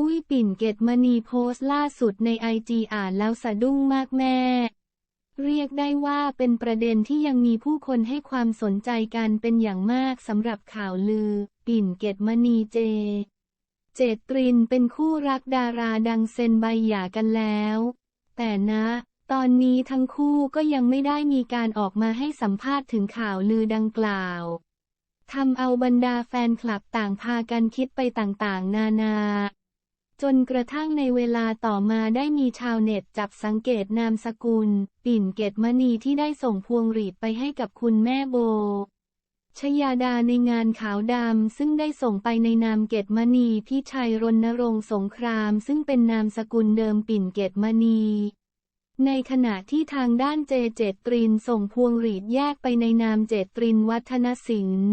อุ้ยปิ่นเกตมณีโพสต์ล่าสุดในไอจีอ่านแล้วสะดุ้งมากแม่ เรียกได้ว่าเป็นประเด็นที่ยังมีผู้คนให้ความสนใจกันเป็นอย่างมากสำหรับข่าวลือ ปิ่นเกตมณีเจ เจตรินเป็นคู่รักดาราดังเซ็นใบหย่ากันแล้ว แต่นะ ตอนนี้ทั้งคู่ก็ยังไม่ได้มีการออกมาให้สัมภาษณ์ถึงข่าวลือดังกล่าวทำเอาบรรดาแฟนคลับต่างพากันคิดไปต่างๆ นานา จนกระทั่งในเวลาต่อมาได้มีชาวเน็ตจับสังเกตนามสกุล ปิ่นเกตมณีที่ได้ส่งพวงหรีดไปให้กับคุณแม่โบ ชยาดาในงานขาวดำซึ่งได้ส่งไปในนามเกตมณีพี่ชัยรณรงค์สงคราม ซึ่งเป็นนามสกุลเดิมปิ่นเกตมณีในขณะที่ทางด้านเจเจตรินส่งพวงหรีดแยกไปในนามเจตรินวัฒนศิลป์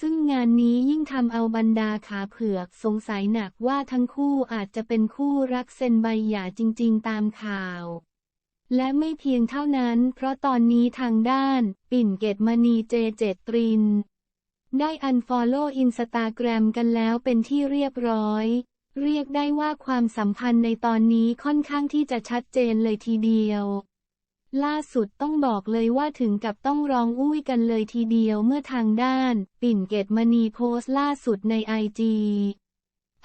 ซึ่งงานนี้ยิ่งทำเอาบรรดาขาเผือกสงสัยหนักว่าทั้งคู่อาจจะเป็นคู่รักเซ็นใบหย่าจริง ๆ ตามข่าว และไม่เพียงเท่านั้น เพราะตอนนี้ทางด้าน ปิ่นเกตมณีเจเจตริน ได้อันฟอลโล่อินสตาแกรมกันแล้วเป็นที่เรียบร้อย เรียกได้ว่าความสัมพันธ์ในตอนนี้ค่อนข้างที่จะชัดเจนเลยทีเดียว ล่าสุดต้องบอกเลยว่าถึงกับต้องร้องอุ้ยกันเลยทีเดียวเมื่อทางด้าน ปิ่นเกตมณีโพสต์ล่าสุดในไอจี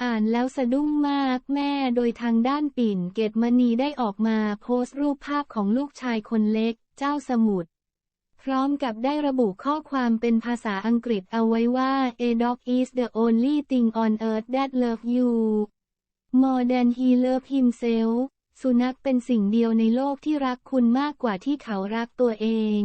อ่านแล้วสะดุ้งมากแม่โดยทางด้านปิ่นเกตมณีได้ออกมาโพสต์รูปภาพของลูกชายคนเล็ก เจ้าสมุทรพร้อมกับได้ระบุข้อความเป็นภาษาอังกฤษเอาไว้ว่า A dog is the only thing on earth that love you more than he love himself สุนัขเป็นสิ่งเดียวในโลกที่รักคุณมากกว่าที่เขารักตัวเอง